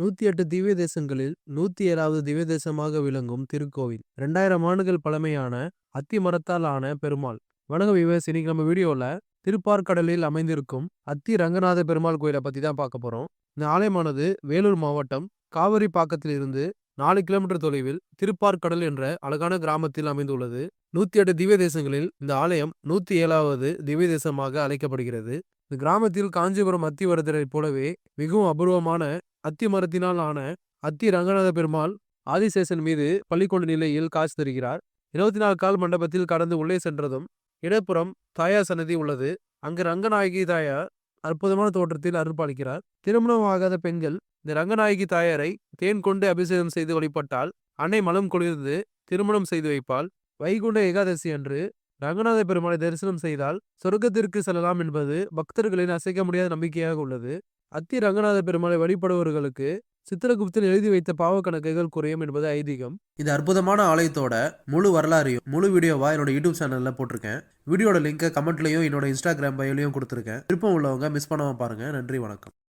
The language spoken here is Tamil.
நூத்தி எட்டு திவ்ய தேசங்களில் நூத்தி ஏழாவது திவ்ய தேசமாக விளங்கும் திருக்கோவில். ரெண்டாயிரம் ஆண்டுகள் பழமையான அத்தி மரத்தால் ஆன பெருமாள். வணக்கம் விவேஸ் இன்னைக்கு நம்ம வீடியோல திருப்பார்கடலில் அமைந்திருக்கும் அத்தி ரங்கநாத பெருமாள் கோயிலை பத்தி தான் பார்க்க போறோம். இந்த ஆலயமானது வேலூர் மாவட்டம் காவிரி பாக்கத்தில் இருந்து நாலு கிலோமீட்டர் தொலைவில் திருப்பார்கடல் என்ற அழகான கிராமத்தில் அமைந்துள்ளது. நூத்தி எட்டு திவ்ய தேசங்களில் இந்த ஆலயம் நூத்தி ஏழாவது திவ்ய தேசமாக அழைக்கப்படுகிறது. இந்த கிராமத்தில் காஞ்சிபுரம் அத்திவரதரைப் போலவே மிகவும் அபூர்வமான அத்தி மரத்தினால் ஆன அத்தி ரங்கநாத பெருமாள் ஆதிசேஷன் மீது பள்ளிக்கொண்ட நிலையில் காட்சி தருகிறார். இருபத்தி நாலு கால் மண்டபத்தில் கடந்து உள்ளே சென்றதும் இடப்புறம் தாயார் சன்னதி உள்ளது. அங்கு ரங்கநாயகி தாயார் அற்புதமான தோற்றத்தில் அருள்பாலிக்கிறார் திருமணம் ஆகாத பெண்கள் இந்த ரங்கநாயகி தாயாரை தேன் கொண்டு அபிஷேகம் செய்து வழிபட்டால் அன்னை மலம் குளிர்ந்து திருமணம் செய்து வைப்பால் வைகுண்ட ஏகாதசி அன்று ரங்கநாத பெருமாளை தரிசனம் செய்தால் சொர்க்கத்திற்கு செல்லலாம் என்பது பக்தர்களின் அசைக்க முடியாத நம்பிக்கையாக உள்ளது. அத்தி ரங்கநாத பெருமாளை வழிபடுபவர்களுக்கு சித்திரகுப்தன் எழுதி வைத்த பாவ கணக்குகள் குறையும் என்பது ஐதீகம். இது அற்புதமான ஆலயத்தோட முழு வரலாறையும் முழு வீடியோவா என்னோட யூடியூப் சேனல்ல போட்டிருக்கேன். வீடியோட லிங்கை கமெண்ட்லயும் என்னோட இன்ஸ்டாகிராம் பயோலையும் கொடுத்துருக்கேன். விருப்பம் உள்ளவங்க மிஸ் பண்ணாம பாருங்க. நன்றி வணக்கம்.